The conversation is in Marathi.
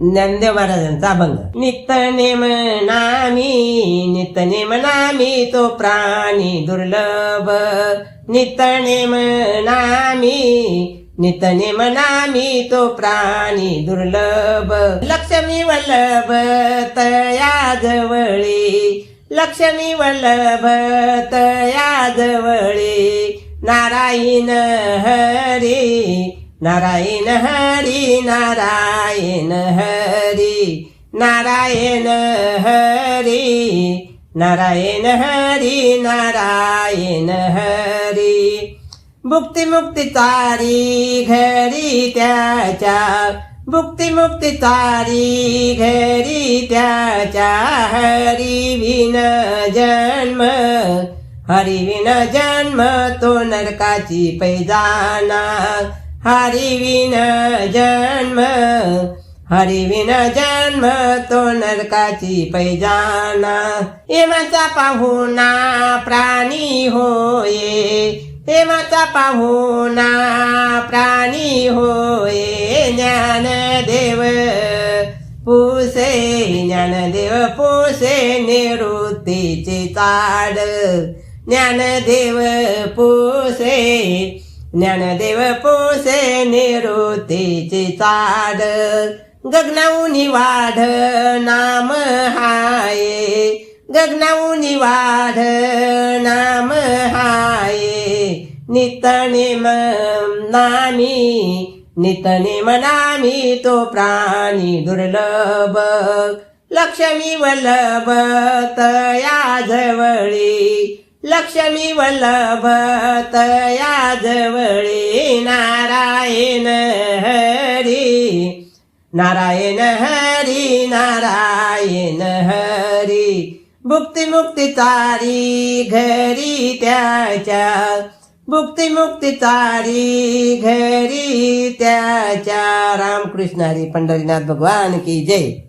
ज्ञानदेव महाराजांचा अभंग नित्य नेम नामी नित्य नेम नामी तो प्राणी दुर्लभ। नित्य नेम नामी नित्य नेम नामी तो प्राणी दुर्लभ। लक्ष्मी वल्लभ तया जवळी लक्ष्मी वल्लभ तया जवळी नारायण हरी। नारायण हरी नारायण हरी नारायण हरी नारायण हरी नारायण हरी. मुक्ती मुक्ती तारी घरी त्याच्या मुक्ती मुक्ती तारी घरी त्याच्या. हरी विन जन्म हरी विन जन्म तो नरकाची पैजाना हरिविना जन्म हरिविना जन्म तो नरकाची पैजाना. हेमाचा पाहुणा प्राणी होये हेमाचा पाहुणा प्राणी होये. ज्ञानदेव पुसे ज्ञानदेव पुसे निवृत्तीचे ताड ज्ञानदेव पुसे ज्ञानदेव पुसे निवृत्तीचे चाड गगनाऊनी वाढ नाम हाये गगनाऊनी वाढ नाम हाये नितनिम नामी नितनेम नामी तो प्राणी दुर्लभ लक्ष्मी वल्लभ तया जवळी लक्ष्मी वल्लभ तया जवळी नारायण हरी. नारायण हरी नारायण हरी. मुक्ती मुक्ती तारी घरी त्याच्या. मुक्ती मुक्ती तारी घरी त्याच्या. रामकृष्ण हरी पंढरीनाथ भगवान की जय.